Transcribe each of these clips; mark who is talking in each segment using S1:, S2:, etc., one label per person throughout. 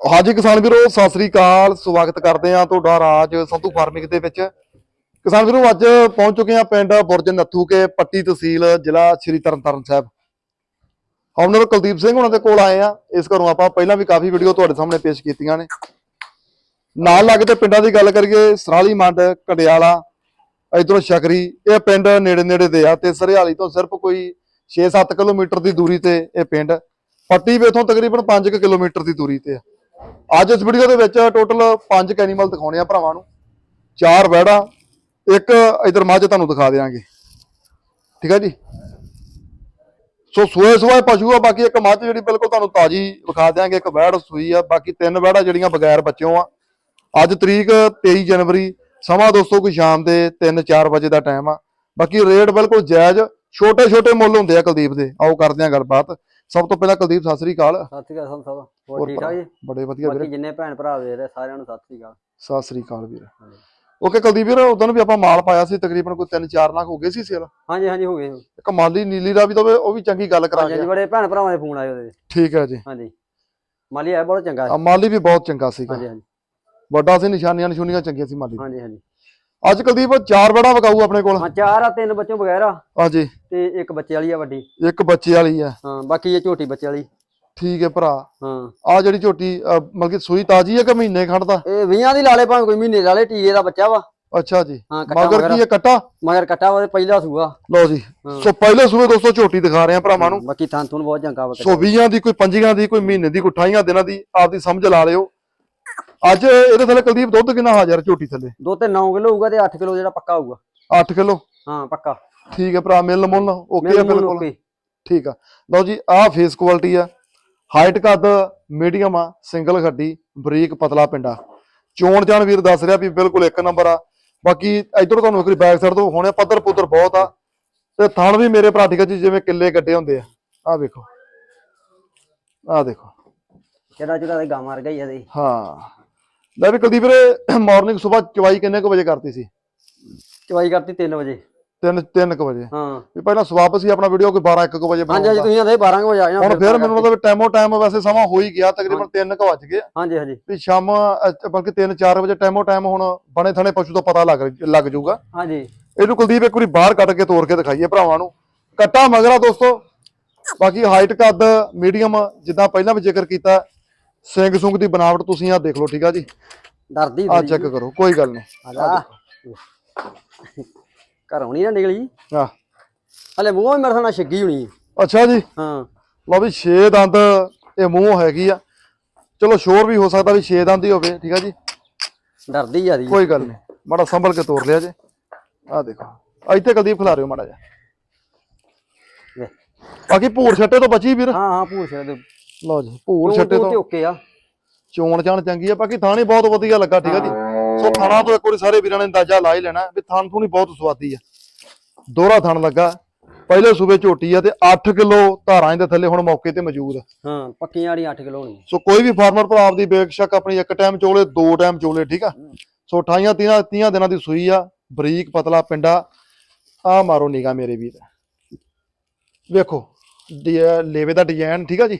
S1: ਹਾਂਜੀ ਕਿਸਾਨ ਵੀਰੋ, ਸਤਿ ਸ੍ਰੀ ਅਕਾਲ, ਸਵਾਗਤ ਕਰਦੇ ਆ ਤੁਹਾਡਾ ਰਾਜ ਸੰਧੂ ਫਾਰਮਿੰਗ ਦੇ ਵਿੱਚ। ਕਿਸਾਨ ਵੀਰੋ, ਅੱਜ ਪਹੁੰਚ ਚੁੱਕੇ ਆ ਪਿੰਡ ਬੁਰਜ ਨੱਥੂ ਕੇ ਪੱਟੀ ਤਹਿਸੀਲ, ਜ਼ਿਲ੍ਹਾ ਸ਼੍ਰੀ ਤਰਨਤਾਰਨ ਸਾਹਿਬ। ਹਮਨਰ ਕੁਲਦੀਪ ਸਿੰਘ ਉਹਨਾਂ ਦੇ ਕੋਲ ਆਏ ਆ ਇਸ ਘਰੋਂ ਆਪਾਂ ਪਹਿਲਾਂ ਵੀ ਕਾਫੀ ਵੀਡੀਓ ਤੁਹਾਡੇ ਸਾਹਮਣੇ ਪੇਸ਼ ਕੀਤੀਆਂ ਨੇ। ਨਾਲ ਲੱਗਦੇ ਪਿੰਡਾਂ ਦੀ ਗੱਲ ਕਰੀਏ, ਸਰਾਲੀ ਮੰਡ ਕੜਿਆਲਾ ਇਧਰੋਂ ਸ਼ਕਰੀ ਇਹ ਪਿੰਡ ਨੇੜੇ ਨੇੜੇ ਦੇ ਆ ਤੇ ਸਰਹਾਲੀ ਤੋਂ ਸਿਰਫ ਕੋਈ 6-7 ਕਿਲੋਮੀਟਰ ਦੀ ਦੂਰੀ ਤੇ ਇਹ ਪਿੰਡ। ਪੱਟੀ ਵੀ ਇੱਥੋਂ ਤਕਰੀਬਨ 5 ਕਿਲੋਮੀਟਰ ਦੀ ਦੂਰੀ ਤੇ ਆ। ਅੱਜ ਇਸ ਵੀਡੀਓ ਦੇ ਵਿੱਚ ਟੋਟਲ 5 ਐਨੀਮਲ ਦਿਖਾਉਣੇ ਆ ਭਰਾਵਾਂ ਨੂੰ। ਚਾਰ ਵੈੜਾ ਇੱਕ ਇਧਰ ਮੱਝ ਤੁਹਾਨੂੰ ਦਿਖਾ ਦੇਵਾਂਗੇ ਠੀਕ ਹੈ ਜੀ? ਸੋ ਸੂਏ ਸੂਏ ਪਸ਼ੂ ਆ, ਬਾਕੀ ਇੱਕ ਮੱਝ ਜਿਹੜੀ ਬਿਲਕੁਲ ਤੁਹਾਨੂੰ ਤਾਜੀ ਵਿਖਾ ਦਿਆਂਗੇ, ਇੱਕ ਵੈੜ ਸੂਈ ਆ, ਬਾਕੀ ਤਿੰਨ ਵੈੜਾ ਜਿਹੜੀਆਂ ਬਗੈਰ ਬੱਚਿਓ ਆ। ਅੱਜ ਤਰੀਕ 23 ਜਨਵਰੀ, ਸਮਾਂ ਦੋਸਤੋ ਕੋਈ ਸ਼ਾਮ ਦੇ 3-4 ਵਜੇ ਦਾ ਟਾਈਮ ਆ। ਬਾਕੀ ਰੇਟ ਬਿਲਕੁਲ ਜਾਇਜ਼ ਛੋਟੇ ਛੋਟੇ ਮੁੱਲ ਹੁੰਦੇ ਆ ਕੁਲਦੀਪ ਦੇ। ਆਓ ਕਰਦੇ ਆ ਗੱਲਬਾਤ। ਸਭ ਤੋਂ ਪਹਿਲਾਂ ਕੁਲਦੀਪ, ਸਤਿ ਸ੍ਰੀ ਅਕਾਲ।
S2: ਸਤਿ ਸ਼੍ਰੀ ਅਕਾਲ ਸਭ ਹੋਰ ਠੀਕ ਠਾਕ ਜੀ।
S1: ਬੜੇ ਵਧੀਆ ਵੀਰੇ।
S2: ਬਾਕੀ ਜਿੰਨੇ ਭੈਣ ਭਰਾ ਵੇਖ ਰਹੇ ਸਾਰਿਆਂ ਨੂੰ ਸਤਿ ਸ਼੍ਰੀ ਅਕਾਲ।
S1: ਸਤਿ ਸ੍ਰੀ ਅਕਾਲ ਵੀਰ।
S2: ਹਾਂਜੀ।
S1: ਓਕੇ ਕੁਲਦੀਪ ਵੀਰ ਉਦੋਂ ਵੀ ਆਪਾਂ ਮਾਲ ਪਾਇਆ ਸੀ ਤਕਰੀਬਨ ਕੋਈ 3-4 ਲੱਖ ਹੋ ਗਏ ਸੀ ਸੇਲ।
S2: ਹਾਂਜੀ ਹਾਂਜੀ ਹੋ ਗਏ ਹਾਂਜੀ
S1: ਇੱਕ ਮਾਲੀ ਨੀਲੀ ਦਾ ਵੀ ਤਾਂ ਉਹ ਵੀ ਚੰਗੀ ਗੱਲ ਕਰਾ
S2: ਹਾਂਜੀ ਬੜੇ ਭੈਣ ਭਰਾਵਾਂ ਦੇ ਫੋਨ ਆਏ ਉਹਦੇ।
S1: ਠੀਕ ਹੈ ਜੀ।
S2: ਹਾਂਜੀ। ਮਾਲੀ ਆ ਬਹੁਤ ਚੰਗਾ
S1: ਆ ਮਾਲੀ ਵੀ ਬਹੁਤ ਚੰਗਾ ਸੀਗਾ।
S2: ਹਾਂਜੀ ਹਾਂਜੀ।
S1: ਵੱਡਾ ਸੀ ਨਿਸ਼ਾਨੀਆਂ ਨਿਸ਼ੂਨੀਆਂ ਚੰਗੀਆਂ ਸੀ ਮਾਲੀ ਦੀਆਂ।
S2: ਹਾਂਜੀ ਹਾਂਜੀ।
S1: ਅੱਜ ਕੁਲਦੀਪ ਚਾਰ ਬੜਾ ਵਕਾਊ ਆਪਣੇ ਕੋਲ।
S2: ਹਾਂ ਚਾਰ ਆ ਤਿੰਨ ਬੱਚੋਂ ਬਗੈਰ ਆ।
S1: ਹਾਂਜੀ।
S2: ਤੇ ਇੱਕ ਬੱਚੇ ਵਾਲੀ ਆ ਵੱਡੀ।
S1: ਇੱਕ ਬੱਚੇ ਵਾਲੀ ਆ।
S2: ਹਾਂ ਬਾਕੀ ਇਹ ਝੋਟੀ ਬੱਚੇ ਵਾਲੀ।
S1: ਠੀਕ ਹੈ ਭਰਾ।
S2: ਹਾਂ।
S1: ਆ ਜਿਹੜੀ ਝੋਟੀ ਅਹ, ਮਤਲਬ ਕਿ ਸੂਈ ਤਾਜੀ ਹੈ ਕਿ ਮਹੀਨੇ ਖੰਡ ਦਾ?
S2: ਇਹ 20 ਦੀ ਲਾਲੇ ਭਾਵੇਂ ਕੋਈ ਮਹੀਨੇ ਲਾਲੇ ਟੀਏ ਦਾ ਬੱਚਾ ਵਾ।
S1: ਅੱਛਾ ਜੀ।
S2: ਹਾਂ ਕੱਟਾ
S1: ਮਗਰ ਕੀ ਹੈ ਕੱਟਾ?
S2: ਮਗਰ ਕੱਟਾ ਤੇ ਪਹਿਲਾ ਸੂਆ।
S1: ਲਓ ਜੀ। ਸੋ ਪਹਿਲੇ ਸੂਏ ਦੋਸਤੋ ਝੋਟੀ ਦਿਖਾ ਰਹੇ ਆ ਭਰਾਵਾਂ ਨੂੰ।
S2: ਬਾਕੀ ਥਾਂ ਥੂਨ ਬਹੁਤ ਚੰਗਾ ਵਾ
S1: ਸੋ 20 ਦੀ ਕੋਈ 5 ਦੀ ਕੋਈ ਮਹੀਨੇ ਦੀ ਕੋਈ 28 ਦਿਨਾਂ ਦੀ ਆਪਦੀ ਸਮਝ ਲਾ ਲਿਓ। ਅੱਜ ਇਹਦੇ ਥੱਲੇ ਕੁਲਦੀਪ ਦੁੱਧ ਕਿੰਨਾ ਹਾਜ਼ਰ ਝੋਟੀ ਥੱਲੇ?
S2: ਦੋ ਤੇ 9 ਕਿਲੋ ਹੋਊਗਾ ਤੇ 8 ਕਿਲੋ ਜਿਹੜਾ ਪੱਕਾ ਹੋਊਗਾ।
S1: 8 ਕਿਲੋ?
S2: ਹਾਂ ਪੱਕਾ।
S1: ਠੀਕ ਹੈ ਭਰਾ ਮਿਲ ਮੁੱਲ ਓਕੇ ਆ
S2: ਮੈਨੂੰ
S1: ਬਿਲਕੁਲ
S2: ਓਕੇ।
S1: ਠੀਕ ਆ। ਲਓ ਜੀ ਆਹ ਫੇਸ ਕੁਆਲਿਟੀ ਆ। ਹਾਈਟ ਕੱਦ ਮੀਡੀਅਮ ਆ ਸਿੰਗਲ ਖੱਡੀ ਬਰੀਕ ਪਤਲਾ ਪਿੰਡਾ। ਚੋਣ ਜਾਣ ਵੀਰ ਦੱਸ ਰਿਹਾ ਵੀ ਬਿਲਕੁਲ ਇੱਕ ਨੰਬਰ ਆ। ਬਾਕੀ ਇਧਰ ਤੁਹਾਨੂੰ ਇੱਕ ਬੈਕ ਸਾਈਡ ਤੋਂ ਹੋਣੇ ਪੱਧਰ ਪੁੱਧਰ ਬਹੁਤ ਆ। ਤੇ ਥਣ ਵੀ ਮੇਰੇ ਭਰਾ ਠੀਕ ਆ ਜੀ ਜਿਵੇਂ ਕਿੱਲੇ ਗੱਡੇ ਹੁੰਦੇ ਆ। ਆਹ ਵੇਖੋ। ਆਹ ਦੇਖੋ।
S2: ਜਿਹੜਾ ਜਿਹੜਾ ਗਾਂ ਮਾਰ ਗਈ ਇਹਦੇ।
S1: ਹਾਂ। ਲੈ ਵੀ ਕੁਲਦੀਪ ਵੀਰੇ ਮਾਰਨਿੰਗ ਸਵੇਰ ਚਵਾਈ ਕਿੰਨੇ ਕੁ ਵਜੇ ਕਰਤੀ ਸੀ?
S2: ਚਵਾਈ ਕਰਤੀ 3 ਵਜੇ।
S1: 3 3 ਕੁ ਵਜੇ।
S2: ਹਾਂ।
S1: ਵੀ ਪਹਿਲਾਂ ਸਵਾਪ ਸੀ ਆਪਣਾ ਵੀਡੀਓ ਕੋਈ 12 1 ਵਜੇ
S2: ਹਾਂਜੀ ਹਾਂਜੀ ਤੁਸੀਂ ਆਂਦੇ 12 ਕੁ ਵਜੇ ਆ ਜਾਣਾ
S1: ਹੁਣ ਫਿਰ ਮੈਨੂੰ ਮਤਲਬ ਟਾਈਮੋ ਟਾਈਮ ਵੈਸੇ ਸਮਾਂ ਹੋ ਹੀ ਗਿਆ ਤਕਰੀਬਨ 3 ਕੁ ਵੱਜ ਗਏ।
S2: ਹਾਂਜੀ ਹਾਂਜੀ।
S1: ਵੀ ਸ਼ਾਮ ਬਲਕਿ 3-4 ਵਜੇ ਟਾਈਮੋ ਟਾਈਮ ਹੁਣ ਬਣੇ ਥਣੇ ਪਸ਼ੂ ਤੋਂ ਪਤਾ ਲੱਗ ਲੱਗ ਜਾਊਗਾ।
S2: ਹਾਂਜੀ।
S1: ਇਹਨੂੰ ਕੁਲਦੀਪ ਇੱਕ ਵਾਰੀ ਬਾਹਰ ਕੱਢ ਕੇ ਤੋੜ ਕੇ ਦਿਖਾਈਏ ਭਰਾਵਾਂ ਨੂੰ। ਕੱਟਾ ਮਗਰਾ ਦੋਸਤੋ। ਬਾਕੀ ਹਾਈਟ ਕੱਦ ਮੀਡੀਅਮ ਜਿੱਦਾਂ ਪਹਿਲਾਂ ਵੀ ਜ਼ਿਕਰ ਕੀਤਾ ਸਿੰਘ ਸੁੰਗ ਦੀ ਬਣਾਵਟ ਤੁਸੀਂ ਆ ਦੇਖ ਲਓ ਠੀਕ ਆ ਜੀ?
S2: ਡਰਦੀ
S1: ਆ ਚੈੱਕ ਕਰੋ ਕੋਈ ਗੱਲ ਨਹੀਂ।
S2: ਆਜਾ ਘਰੋਂ ਨਹੀਂ ਨਾ ਨਿਕਲੀ।
S1: ਆ
S2: ਹਲੇ ਮੂੰਹੋਂ ਮੇਰੇ ਸਾਨਾ ਛੱਗੀ ਹੋਣੀ ਹੈ।
S1: ਅੱਛਾ ਜੀ।
S2: ਹਾਂ।
S1: ਲਓ ਵੀ 6 ਦੰਦ ਇਹ ਮੂੰਹ ਹੈਗੀ ਆ। ਚਲੋ ਸ਼ੋਰ ਵੀ ਹੋ ਸਕਦਾ ਵੀ 6 ਦੰਦ ਹੀ ਹੋਵੇ ਠੀਕ ਆ ਜੀ?
S2: ਡਰਦੀ ਜਿਆਦੀ
S1: ਕੋਈ ਗੱਲ ਨਹੀਂ। ਮਾੜਾ ਸੰਭਲ ਕੇ ਤੋੜ ਲਿਆ ਜੇ। ਆ ਦੇਖੋ। ਇੱਥੇ ਕੁਲਦੀਪ ਖਿਲਾ ਰਿਓ ਮਾੜਾ ਜਿਹਾ। ਬਾਕੀ ਭੂਰ ਛੱਟੇ ਤੋਂ ਬਚੀ ਵੀਰ
S2: ਹਾਂ ਹਾਂ ਪੁੱਛ ਦੇ
S1: ਲਓ ਜੀ ਭੂਰ ਛੱਟੇ
S2: ਤੋਂ ਓਕੇ ਆ।
S1: ਚੋਣ ਚਾਣ ਚੰਗੀ ਆ। ਬਾਕੀ ਥਾਣੀ ਬਹੁਤ ਵਧੀਆ ਲੱਗਾ ਠੀਕ ਆ ਜੀ? ਸੋ ਥਾਣਾ ਤੋਂ ਇੱਕ ਵਾਰੀ ਸਾਰੇ ਵੀਰਾਂ ਨੇ ਅੰਦਾਜ਼ਾ ਲਾ ਹੀ ਲੈਣਾ ਵੀ ਥਣ ਥੂਣੀ ਬਹੁਤ ਸਵਾਦੀ ਆ ਦੋਹਰਾ ਥਣ ਲੱਗਾ। ਪਹਿਲੇ ਸੂਬੇ ਝੋਟੀ ਆ ਤੇ 8 ਕਿਲੋ ਧਾਰਾਂ ਦੇ ਥੱਲੇ ਹੁਣ ਮੌਕੇ ਤੇ ਮੌਜੂਦ ਆ।
S2: ਹਾਂ ਪੱਕੀਆਂ ਵਾਲੀ 8 ਕਿਲੋ ਹੋਣੀ
S1: ਸੋ ਕੋਈ ਵੀ ਫਾਰਮਰ ਭਰਾ ਆਪਦੀ ਬੇਸ਼ੱਕ ਆਪਣੀ ਇੱਕ ਟਾਈਮ ਚੋਲੇ ਦੋ ਟਾਈਮ ਚੋਲੇ ਠੀਕ ਆ? ਸੋ 28 30 30 ਦਿਨਾਂ ਦੀ ਸੂਈ ਆ। ਬਰੀਕ ਪਤਲਾ ਪਿੰਡਾ। ਆ ਮਾਰੋ ਨਿਗਾ ਮੇਰੇ ਵੀਰ। ਵੇਖੋ ਲੇਵੇ ਦਾ ਡਿਜ਼ਾਈਨ ਠੀਕ ਆ ਜੀ?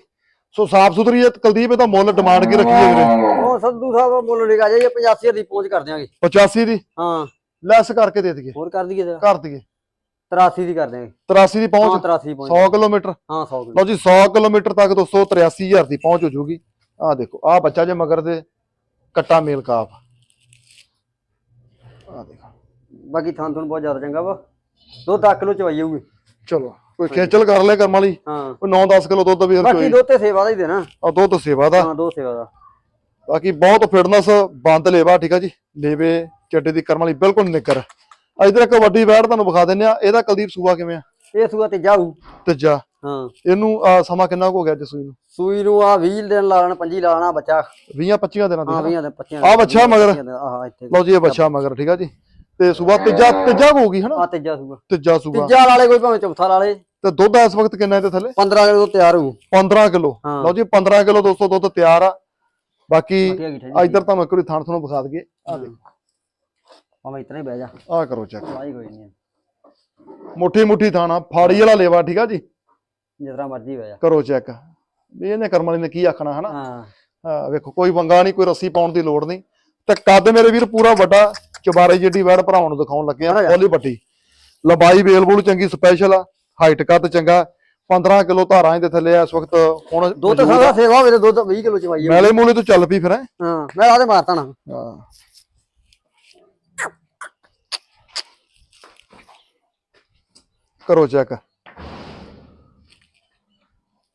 S1: ਸੋ ਸਾਫ਼ ਸੁਥਰੀ ਇਹ ਕੁਲਦੀਪ ਇਹਦਾ ਮੁੱਲ ਡਿਮਾਂਡ ਕੀ ਰੱਖੀ ਹੈ ਵੀਰੇ।
S2: ਉਹ ਸੰਧੂ ਸਾਹਿਬ ਮੁੱਲ ਨਿਕਾ ਜਾਈਏ 85 ਦੀ ਪਹੁੰਚ ਕਰ ਦਿਆਂਗੇ।
S1: 85 ਦੀ?
S2: ਹਾਂ।
S1: ਲੈਸ ਕਰਕੇ ਦੇ ਦਈਏ।
S2: ਹੋਰ ਕਰ ਦਈਏ ਜਰਾ
S1: ਕਰ ਦਈਏ।
S2: 83 ਦੀ ਕਰ ਦਿਆਂਗੇ।
S1: 83 ਦੀ
S2: ਹਾਂ
S1: ਪਹੁੰਚ
S2: 83 ਪਹੁੰਚ।
S1: 100 ਕਿਲੋਮੀਟਰ?
S2: ਹਾਂ 100 ਕਿਲੋ
S1: ਲਓ ਜੀ 100 ਕਿਲੋਮੀਟਰ ਤੱਕ ਦੋਸਤੋ 83000 ਦੀ ਪਹੁੰਚ ਹੋ ਜੂਗੀ। ਆ ਦੇਖੋ ਆ ਬੱਚਾ ਜੇ ਮਗਰ ਦੇ ਕੱਟਾ ਮੇਲ ਕਾਫ। ਆ ਦੇਖੋ।
S2: ਬਾਕੀ ਥਾਂ ਤੁਹਾਨੂੰ ਬਹੁਤ ਜ਼ਿਆਦਾ ਚੰਗਾ ਵਾ। ਦੋ 10 ਕਿਲੋ ਚਵਾਈ ਜਾਊਗੀ।
S1: ਚਲੋ ਕੋਈ ਖੇਚਲ ਕਰ ਲੈ ਕਰਮ ਵਾਲੀ।
S2: ਹਾਂ।
S1: ਕੋਈ 9-10 ਕਿਲੋ ਦੁੱਧ ਵੀ
S2: ਬਾਕੀ ਦੋ ਤੇ ਸੇਵਾ ਦਾ ਹੀ ਦੇਣਾ।
S1: ਆ ਦੁੱਧ ਸੇਵਾ ਦਾ।
S2: ਹਾਂ ਦੋ ਸੇਵਾ ਦਾ।
S1: ਬਾਕੀ ਬਹੁਤ ਫਿਟਨੈਸ ਬੰਦ ਲੇਵਾ ਠੀਕ ਆ ਜੀ? ਲੇਵੇ ਚੱਡੇ ਦੀ ਕਰਮ ਵਾਲੀ ਬਿਲਕੁਲ ਨਿੱਕਰ। ਇਧਰ ਇੱਕ ਵੱਡੀ ਵੈੜ ਤੁਹਾਨੂੰ ਵਿਖਾ ਦਿੰਨੇ ਆ। ਇਹਦਾ ਕੁਲਦੀਪ ਸੂਆ ਕਿਵੇਂ ਆ?
S2: ਇਹ ਸੂਆ ਤੇ ਜਾਊ।
S1: ਤੀਜਾ।
S2: ਹਾਂ।
S1: ਇਹਨੂੰ ਆਹ, ਸਮਾਂ ਕਿੰਨਾ ਕੁ ਹੋ ਗਿਆ ਜਸੂਈ ਨੂੰ?
S2: ਸੂਈ ਨੂੰ ਆ 20 ਦਿਨ ਲੈਣਾ 25 ਲਾ ਲੈਣਾ ਬੱਚਾ।
S1: 20-25 ਦਿਨਾਂ ਦੀ
S2: ਹਾਂ
S1: ਹਨਾ?
S2: 20 ਦੇ 25
S1: ਆਹ ਬੱਚਾ ਮਗਰ। ਲਓ ਜੀ ਇਹ ਬੱਚਾ ਮਗਰ ਠੀਕ ਆ ਜੀ? ਤੇ ਸੂਆ ਤੀਜਾ ਤੀਜਾ ਹੋਊਗੀ ਹਨਾ?
S2: ਆ ਤੀਜਾ ਸੂਆ।
S1: ਤੀਜਾ ਸੂਆ।
S2: ਤੀਜਾ ਵਾਲੇ ਕੋਈ ਭਾਵੇਂ ਚੌਥਾ ਲਾ ਲੇ।
S1: ਤੇ ਦੁੱਧ ਇਸ ਵਕਤ ਕਿੰਨਾ ਇਹਦੇ ਥੱਲੇ?
S2: 15 ਕਿਲੋ ਤੋਂ ਤਿਆਰ ਹੋਊ।
S1: 15 ਕਿਲੋ।
S2: ਹਾਂ।
S1: ਲਓ ਜੀ 15 ਕਿਲੋ ਦੋਸਤੋ ਦੁੱਧ ਤਿਆਰ ਆ। ਬਾਕੀ ਇਧਰ ਤੁਹਾਨੂੰ ਇੱਕ ਵਾਰੀ ਥਣ ਤੁਹਾਨੂੰ ਵਿਖਾ ਦਈਏ। ਆ ਦੇਖੋ।
S2: ਭਾਵੇਂ ਇਤਨਾ ਹੀ ਬਹਿ ਜਾ।
S1: ਆ ਕਰੋ ਚੈੱਕ
S2: ਕੋਈ ਨਹੀਂ
S1: ਮੁੱਠੀ ਮੁੱਠੀ ਥਾਣਾ ਫਾੜੀ ਵਾਲਾ ਲੇਵਾ ਠੀਕ ਆ ਜੀ?
S2: ਜਿਸ ਤਰ੍ਹਾਂ ਮਰਜ਼ੀ ਬਹਿ ਜਾ।
S1: ਕਰੋ ਚੈੱਕ ਵੀ ਇਹਨੇ ਕਰਮ ਵਾਲੀ ਨੇ ਕੀ ਆਖਣਾ ਹਨਾ?
S2: ਹਾਂ।
S1: ਵੇਖੋ ਕੋਈ ਵੰਗਾ ਨਹੀਂ ਕੋਈ ਰੱਸੀ ਪਾਉਣ ਦੀ ਲੋੜ ਨਹੀਂ। ਤੇ ਕੱਦ ਮੇਰੇ ਵੀਰ ਪੂਰਾ ਵੱਡਾ ਚਬਾਰੇ ਜਿੱਡੀ ਵੈੜ ਭਰਾਉਣ ਨੂੰ ਦਿਖਾਉਣ ਲੱਗੇ ਆ। ਖੋਲੀ ਵੱਡੀ ਲੰਬਾਈ ਵੇਲ ਬੂਲ ਚੰਗੀ ਸਪੈਸ਼ਲ ਆ। ਹਾਈਟ ਕੱਦ ਚੰਗਾ। 15 ਕਿਲੋ ਧਾਰਾਂ ਇਹਦੇ ਥੱਲੇ ਆ ਇਸ ਵਕਤ ਹੁਣ
S2: ਦੁੱਧ
S1: ਮੌਜੂਦ
S2: ਸਾਰਾ
S1: ਆ।
S2: ਸੇਵਾ ਹੋਵੇ ਤੇ ਦੁੱਧ 20 ਕਿਲੋ ਚਵਾਈ ਆ।
S1: ਮੈਲੇ ਮੂਲੇ ਤੋਂ ਚੱਲ ਪਈ ਫਿਰ ਹੈਂ?
S2: ਹਾਂ ਮੈਂ ਆਦੇ ਮਾਰਤਾ ਨਾ।
S1: ਹਾਂ। ਕਰੋ ਚੈੱਕ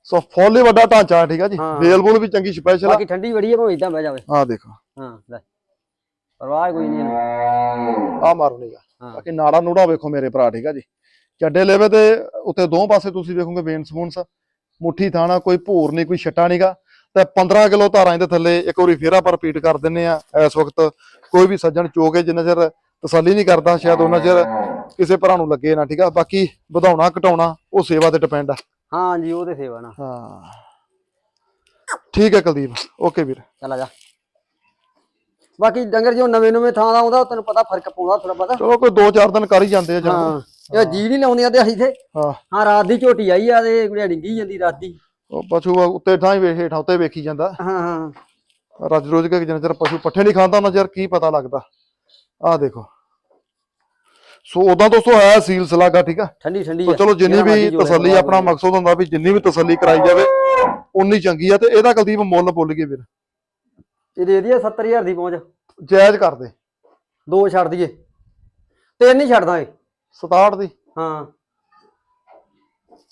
S1: ਸੋ ਫੁੱਲ ਹੀ ਵੱਡਾ ਢਾਂਚਾ ਹੈ, ਠੀਕ ਆ ਜੀ?
S2: ਹਾਂ।
S1: ਬੂਲ ਵੀ ਚੰਗੀ ਸਪੈਸ਼ਲ ਆ।
S2: ਬਾਕੀ ਠੰਡੀ ਬੜੀ ਹੈ ਭਾਵੇਂ ਇਦਾਂ ਬਹਿ ਜਾਵੇ।
S1: ਆ ਦੇਖੋ।
S2: ਹਾਂ ਲੈ। ਪਰਵਾਹ ਕੋਈ ਨਹੀਂ ਇਹਨੂੰ।
S1: ਆ ਮਾਰੋ ਨੀਗਾ।
S2: ਹਾਂ।
S1: ਬਾਕੀ ਨਾੜਾ ਨੂੜਾ ਵੇਖੋ ਮੇਰੇ ਭਰਾ ਠੀਕ ਆ ਜੀ? ਚੱਡੇ ਲੈਵੇ ਤੇ ਉੱਤੇ ਦੋ ਪਾਸੇ ਤੁਸੀਂ ਵੇਖੋਗੇ ਵੇਨ ਸਪੂਨਸ ਮੁੱਠੀ ਥਾਣਾ ਕੋਈ ਭੂਰ ਨਹੀਂ ਕੋਈ ਛੱਟਾ ਨਹੀਂਗਾ ਤੇ 15 ਕਿਲੋ ਧਾਰਾਂ ਇਹਦੇ ਥੱਲੇ ਇੱਕ ਵਾਰੀ ਫੇਰ ਆਪਾਂ ਰਿਪੀਟ ਕਰ ਦਿੰਨੇ ਆ ਇਸ ਵਕਤ। ਕੋਈ ਵੀ ਸੱਜਣ ਚੋਕੇ ਜਿੰਨਾ ਚਿਰ ਤਸੱਲੀ ਨਹੀਂ ਕਰਦਾ ਸ਼ਾਇਦ ਉਹਨਾਂ ਚਿਰ ਕਿਸੇ ਭਰਾ ਨੂੰ ਲੱਗੇ ਨਾ ਠੀਕ ਆ? ਬਾਕੀ ਵਧਾਉਣਾ ਘਟਾਉਣਾ ਉਹ ਸੇਵਾ ਤੇ ਡਿਪੈਂਡ ਆ।
S2: ਹਾਂ ਜੀ ਉਹ ਤੇ ਸੇਵਾ ਨਾ
S1: ਹਾਂ। ਠੀਕ ਹੈ ਕੁਲਦੀਪ ਓਕੇ ਵੀਰ।
S2: ਚੱਲ ਜਾ। ਬਾਕੀ ਡੰਗਰ ਜੋ ਨਵੇਂ ਨਵੇਂ ਥਾਂ ਦਾ ਆਉਂਦਾ ਤੈਨੂੰ ਪਤਾ ਫ਼ਰਕ ਪਾਉਂਦਾ ਥੋੜਾ ਪਤਾ
S1: ਚਲੋ ਕੋਈ 2-4 ਦਿਨ ਕਰ ਹੀ ਜਾਂਦੇ ਆ ਜਾਂ।
S2: ਹਾਂ ਇਹ ਜੀ ਨਹੀਂ ਲਾਉਂਦੀਆਂ ਤੇ ਅਸੀਂ ਤੇ।
S1: ਹਾਂ।
S2: ਹਾਂ ਰਾਤ ਦੀ ਝੋਟੀ ਆਈ ਆ ਤੇ ਕੁੜੀਆਂ ਡਿੰਗੀ ਜਾਂਦੀ ਰਾਤ ਦੀ।
S1: ਉਹ ਪਸ਼ੂ ਉੱਤੇ ਠਾਂ ਹੀ ਵੇ ਹੇਠਾਂ ਉੱਤੇ ਵੇਖੀ ਜਾਂਦਾ।
S2: ਹਾਂ ਹਾਂ।
S1: ਰੱਜ ਰੋਜ਼ ਕੇ ਜਿੰਨਾ ਚਿਰ ਪਸ਼ੂ ਪੱਠੇ ਨਹੀਂ ਖਾਂਦਾ ਉਹਨਾਂ ਚਿਰ ਕੀ ਪਤਾ ਲੱਗਦਾ। ਆਹ ਦੇਖੋ। ਸੋ ਉਦਾਂ ਦੋਸਤੋ ਹੈ ਸੀਲ ਸਲਾਗਾ ਠੀਕ ਆ?
S2: ਠੰਡੀ ਠੰਡੀ
S1: ਸੋ
S2: ਆ
S1: ਚਲੋ ਜਿੰਨੀ ਵੀ ਤਸੱਲੀ ਆਪਣਾ ਮਕਸਦ ਹੁੰਦਾ ਵੀ ਜਿੰਨੀ ਵੀ ਤਸੱਲੀ ਕਰਾਈ ਜਾਵੇ ਉਨੀ ਚੰਗੀ ਆ ਤੇ ਇਹਦਾ ਕੁਲਦੀਪ ਮੁੱਲ ਬੋਲ ਗਏ ਵੀਰ।
S2: ਇਹ ਦੇ ਦਈਏ 70000 ਦੀ ਪਹੁੰਚ।
S1: ਜਾਇਜ਼ ਕਰ ਦੇ।
S2: ਦੋ ਛੱਡ ਦਈਏ। ਤਿੰਨ ਹੀ ਛੱਡ ਦਾਂਗੇ।
S1: 67 ਦੀ।
S2: ਹਾਂ।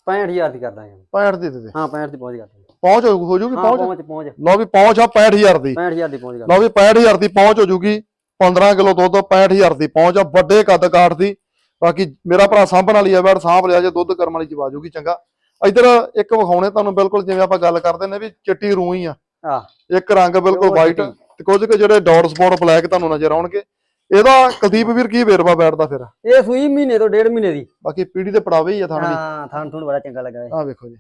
S2: 65000 ਦੀ ਕਰ ਦਾਂਗੇ
S1: 65 ਦੀ ਦੇ ਦੇ।
S2: ਹਾਂ 65 ਦੀ ਪਹੁੰਚ ਕਰ ਦਾਂਗੇ।
S1: ਪਹੁੰਚ ਹੋ ਜੂਗੀ
S2: ਹਾਂ
S1: ਪਹੁੰਚ?
S2: ਪਹੁੰਚ ਪਹੁੰਚ।
S1: ਲਓ ਵੀ ਪਹੁੰਚ ਆ 65000 ਦੀ।
S2: 65000 ਦੀ ਪਹੁੰਚ ਕਰ
S1: ਲਓ ਵੀ 65000 ਦੀ ਪਹੁੰਚ ਹੋ ਜੂਗੀ। 15 ਕਿਲੋ ਦੁੱਧ 65000 ਦੀ ਪਹੁੰਚ ਆ ਵੱਡੇ ਕੱਦ ਕਾਠ ਦੀ। ਬਾਕੀ ਮੇਰਾ ਭਰਾ ਸਾਂਭਣ ਵਾਲੀ ਆ ਵੈੜ ਸਾਂਭ ਲਿਆ ਜੇ ਦੁੱਧ ਕਰਮ ਵਾਲੀ ਚ ਬਾਜੂਗੀ ਚੰਗਾ। ਇੱਧਰ ਇੱਕ ਵਿਖਾਉਣੇ ਤੁਹਾਨੂੰ ਬਿਲਕੁਲ ਜਿਵੇਂ ਆਪਾਂ ਗੱਲ ਕਰਦੇ ਨੇ ਵੀ ਚਿੱਟੀ ਰੂਹ ਹੀ ਆ।
S2: ਆ
S1: ਇੱਕ ਰੰਗ ਬਿਲਕੁਲ ਵਾਈਟ। ਤੇ ਕੁਝ ਕੁ ਜਿਹੜੇ ਡਾਟ ਸਪੌਟ ਬਲੈਕ ਤੁਹਾਨੂੰ ਨਜ਼ਰ ਆਉਣਗੇ। ਇਹਦਾ ਕੁਲਦੀਪ ਵੀਰ ਕੀ ਵੇਰਵਾ ਬੈਠਦਾ ਫਿਰ?
S2: ਇਹ ਸੂਈ ਮਹੀਨੇ ਤੋਂ ਡੇਢ ਮਹੀਨੇ ਦੀ।
S1: ਬਾਕੀ ਪੀੜੀ ਤੇ ਪੜਾਵੇ ਹੀ ਆ ਥਾਣ ਦੀ।
S2: ਹਾਂ ਥਣ ਥੁਣ ਬੜਾ ਚੰਗਾ ਲੱਗਾ ਇਹ।
S1: ਆਹ ਵੇਖੋ ਜੀ।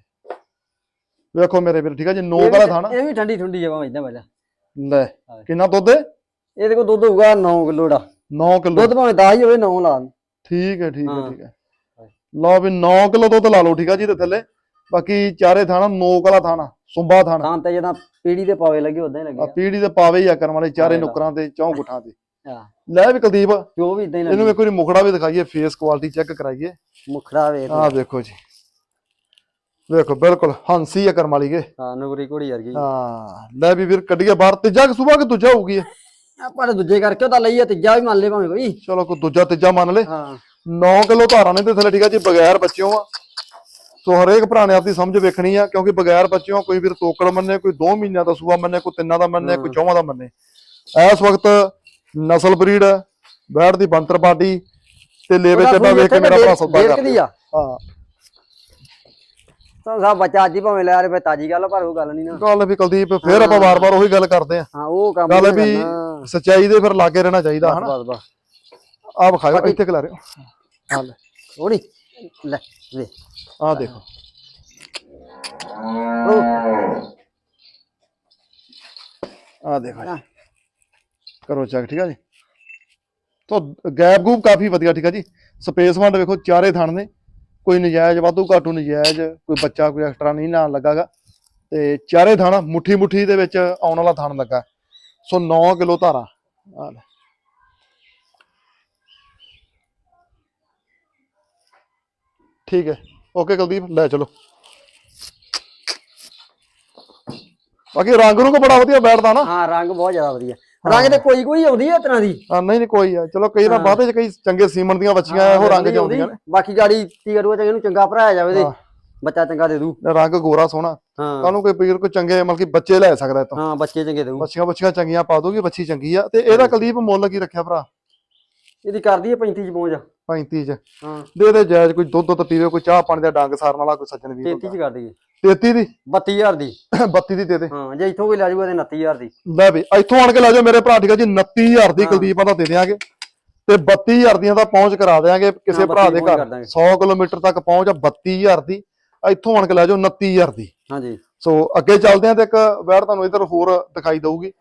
S1: ਵੇਖੋ ਮੇਰੇ ਵੀਰ ਠੀਕ ਆ ਜੀ ਨੋ ਵਾਲਾ ਥਾਣਾ।
S2: ਇਹ ਵੀ ਠੰਡੀ ਠੰਡੀ ਜਵਾ ਇਦਾਂ ਬਜਾ
S1: ਲੈ ਕਿੰਨਾ ਦੁੱਧ ਹੈ
S2: ਇਹਦੇ ਕੋਲ ਦੁੱਧ ਹੋਊਗਾ 9 ਕਿਲੋ ਦਾ।
S1: 9 ਕਿਲੋ।
S2: ਦੁੱਧ ਭਾਵੇਂ 10 ਹੀ ਹੋਵੇ 9 ਲਾ।
S1: ਠੀਕ ਹੈ ਠੀਕ ਹੈ
S2: ਹਾਂ।
S1: ਠੀਕ ਹੈ ਲਓ ਵੀ 9 ਕਿਲੋ ਦੁੱਧ ਲਾ ਲਓ ਠੀਕ ਆ ਜੀ ਤੇ ਥੱਲੇ। ਬਾਕੀ ਚਾਰੇ ਥਾਣਾ ਨੋਕ ਵਾਲਾ ਥਾਣਾ। ਸੁੰਬਾ ਥਾਣਾ।
S2: ਥਾਂ ਤੇ ਜਦੋਂ ਪੀੜੀ ਦੇ ਪਾਵੇ ਲੱਗੇ ਉਦਾਂ ਹੀ
S1: ਆ
S2: ਲੱਗੇ
S1: ਪੀੜੀ ਤੇ ਪਾਵੇ ਹੀ ਆ ਕਰਨ ਵਾਲੇ ਚਾਰੇ। ਨੁਕਰਾਂ ਤੇ ਚੌਂ ਗੁੱਠਾਂ ਤੇ।
S2: ਆ
S1: ਲੈ ਵੀ ਕੁਲਦੀਪ
S2: ਜੋ ਵੀ ਇਦਾਂ ਹੀ
S1: ਇਹਨੂੰ
S2: ਲੱਗੇ।
S1: ਇੱਕ ਵਾਰੀ ਮੁਖੜਾ ਵੀ ਦਿਖਾਈਏ ਫੇਸ ਕੁਆਲਿਟੀ ਚੈੱਕ ਕਰਾਈਏ।
S2: ਮੁਖੜਾ ਵੇ
S1: ਆਹ ਦੇਖੋ ਜੀ। ਵੇਖੋ ਬਿਲਕੁਲ ਹੰਸੀ ਆ ਕਰਮ ਵਾਲੀ ਕੇ
S2: ਹਾਂ ਨੁਗਰੀ ਘੋੜੀ ਵਰਗੀ।
S1: ਹਾਂ ਲੈ ਵੀ ਵੀਰ ਕੱਢੀਏ ਬਾਹਰ ਤੀਜਾ ਕਿ ਸੁਬਾ ਕਿ ਦੂਜਾ ਹੋਊਗੀ ਇਹ?
S2: ਆਪਾਂ ਤਾਂ ਦੂਜੇ ਕਰਕੇ ਉਹਦਾ ਲਈਏ ਤੀਜਾ ਵੀ ਮੰਨ ਲੈ ਭਾਵੇਂ ਕੋਈ।
S1: ਚਲੋ ਕੋਈ ਦੂਜਾ ਤੀਜਾ ਮੰਨ ਲੈ
S2: ਹਾਂ।
S1: 9 ਕਿਲੋ ਧਾਰਾਂ ਨੇ ਤੇ ਥੱਲੇ ਠੀਕ ਆ ਜੀ ਬਗੈਰ ਬੱਚਿਓ ਆ। ਸੋ ਹਰੇਕ ਭਰਾ ਨੇ ਆਪਦੀ ਸਮਝ ਵੇਖਣੀ ਆ ਕਿਉਂਕਿ ਬਗੈਰ ਬੱਚਿਓ ਕੋਈ ਵੀਰ ਤੋਕੜ ਮੰਨੇ ਕੋਈ 2 ਮਹੀਨਿਆਂ ਦਾ ਸੂਆ ਮੰਨੇ ਕੋਈ ਤਿੰਨਾਂ ਦਾ ਮੰਨੇ ਕੋਈ ਚੌਵਾਂ ਦਾ ਮੰਨੇ। ਇਸ ਵਕਤ ਨਸਲ ਬਰੀਡ ਬੈੜ ਦੀ ਬੰਤਰ ਬਾਡੀ ਤੇ ਲੇਵੇ ਚੱਡਾ ਵੇਖ ਕੇ ਮੇਰਾ ਭਰਾ ਸੌਦਾ
S2: ਆ।
S1: ਹਾਂ।
S2: ਤਾਂ ਸਾ ਬੱਚਾ ਅੱਜ ਹੀ ਭਾਵੇਂ ਲੈ ਰਿਹਾ ਤਾਜੀ ਗੱਲ ਆ, ਪਰ ਉਹ ਗੱਲ ਨਹੀਂ ਨਾ।
S1: ਗੱਲ ਵੀ ਕੁਲਦੀਪ ਫੇਰ ਆਪਾਂ ਵਾਰ-ਵਾਰ ਉਹੀ ਗੱਲ ਕਰਦੇ ਆ।
S2: ਹਾਂ ਉਹ ਕੰਮ
S1: ਗੱਲ ਵੀ। ਸੱਚਾਈ ਦੇ ਫਿਰ ਲਾਗੇ ਰਹਿਣਾ ਚਾਹੀਦਾ ਹਨਾ?
S2: ਬਸ ਬਸ।
S1: ਆ ਵਿਖਾਓ ਇੱਥੇ ਖਿਲਾ ਰਹੇ ਹਾਂ ਲੈ।
S2: ਉਹ ਨਹੀਂ ਲੈ ਵੇ
S1: ਆ ਦੇਖੋ। ਆ ਦੇਖੋ। ਕਰੋ ਚੈੱਕ ਠੀਕ ਆ ਜੀ? ਤੋ ਗੈਪ ਗੂਪ ਕਾਫੀ ਵਧੀਆ ਠੀਕ ਆ ਜੀ? ਸਪੇਸ ਵੰਡ ਵੇਖੋ ਚਾਰੇ ਥਣ ਨੇ। ਕੋਈ ਨਜਾਇਜ਼ ਵਾਧੂ ਘਾਟੂ ਨਜਾਇਜ਼ ਕੋਈ ਬੱਚਾ ਕੋਈ ਐਕਸਟਰਾ ਨਹੀਂ ਨਾਲ ਲੱਗਾਗਾ। ਤੇ ਚਾਰੇ ਥਣ ਮੁੱਠੀ ਮੁੱਠੀ ਦੇ ਵਿੱਚ ਆਉਣ ਵਾਲਾ ਥਣ ਲੱਗਾ। ਸੋ 9 ਕਿਲੋ ਧਾਰਾ। ਆ ਲੈ। ਠੀਕ ਹੈ। ਓਕੇ ਕੁਲਦੀਪ ਲੈ ਚਲੋ। ਬਾਕੀ ਰੰਗ ਨੂੰ ਕੋ ਬੜਾ ਵਧੀਆ ਬੈਠਦਾ ਨਾ।
S2: ਹਾਂ ਰੰਗ ਬਹੁਤ ਜ਼ਿਆਦਾ ਵਧੀਆ। ਰੰਗ ਤੇ ਕੋਈ ਕੋਈ ਆਉਂਦੀ ਹੈ ਤਰ੍ਹਾਂ ਦੀ?
S1: ਹਾਂ ਨਹੀਂ ਨਹੀਂ ਕੋਈ ਆ। ਚਲੋ ਕਈ ਨਾ। ਬਾਅਦ ਚ ਕਈ ਚੰਗੇ ਸੀਮਨ ਦੀਆਂ ਬੱਚੀਆਂ ਇਹੋ ਰੰਗ ਚ ਆਉਂਦੀਆਂ ਨੇ।
S2: ਬਾਕੀ ਗਾੜੀ ਟੀਕਾ ਟੂਕਾ ਇਹਨੂੰ ਚੰਗਾ ਭਰਾਇਆ ਜਾਵੇ ਤੇ। ਬੱਚਾ ਚੰਗਾ ਦੇ ਦੂ।
S1: ਰੰਗ ਗੋਰਾ ਸੋਹਣਾ।
S2: ਹਾਂ।
S1: ਕਾਹਨੂੰ ਕੋਈ ਪੀਰ ਕੋਈ ਚੰਗੇ ਮਤਲਬ ਕਿ ਬੱਚੇ ਲੈ ਸਕਦਾ ਇਤੋਂ
S2: ਹਾਂ ਬੱਚੇ ਚੰਗੇ ਦੇਊ।
S1: ਬੱਚੀਆਂ ਬੱਚੀਆਂ ਚੰਗੀਆਂ ਪਾ ਦੋਗੀ ਬੱਚੀ ਚੰਗੀ ਆ। ਤੇ ਇਹਦਾ ਕੁਲਦੀਪ ਮੁੱਲ ਕੀ ਰੱਖਿਆ ਭਰਾ?
S2: ਇਹਦੀ ਕਰਦੀ ਹੈ 35 ਚ ਪਹੁੰਚ
S1: 35 ਚ।
S2: ਹਾਂ।
S1: ਦੇ ਦੇ ਜਾਇਜ਼ ਕੋਈ ਦੁੱਧ ਦੁੱਧ ਪੀਵੇ ਕੋਈ ਚਾਹ ਪਾਣੀ ਦਾ ਡੰਗ ਸਾਰਨ ਵਾਲਾ ਕੋਈ ਸੱਜਣ ਵੀ
S2: 33 ਚ ਕਰ ਦਈਏ।
S1: 33 ਦੀ?
S2: 32000 ਦੀ।
S1: 32 ਦੀ ਦੇ ਦੇ।
S2: ਹਾਂ ਜੇ ਇੱਥੋਂ ਕੋਈ ਲੈ ਜਾਊਗਾ ਤੇ 29000 ਦੀ।
S1: ਲੈ ਵੀ ਇੱਥੋਂ ਆਣ ਕੇ ਲੈ ਜਾਓ ਮੇਰੇ ਭਰਾ ਠੀਕ ਆ ਜੀ 29000 ਦੀ। ਕੁਲਦੀਪਾਂ ਦਾ ਦੇ ਦਿਆਂਗੇ। ਤੇ 32000 ਦੀਆਂ ਦਾ ਪਹੁੰਚ ਕਰਾ ਦਿਆਂਗੇ ਕਿਸੇ ਭਰਾ
S2: 32
S1: ਦੇ ਘਰ।
S2: ਕਰ ਦਾਂਗੇ।
S1: 100 ਕਿਲੋਮੀਟਰ ਤੱਕ ਪਹੁੰਚ ਆ 32000 ਦੀ। ਇੱਥੋਂ ਆਣ ਕੇ ਲੈ ਜਾਓ 29000 ਦੀ।
S2: ਹਾਂਜੀ।
S1: ਸੋ ਅੱਗੇ ਚੱਲਦੇ ਆਂ ਤੇ ਇੱਕ ਵੈੜ ਤੁਹਾਨੂੰ ਇਧਰ ਹੋਰ ਦਿਖਾਈ ਦਊਗੀ।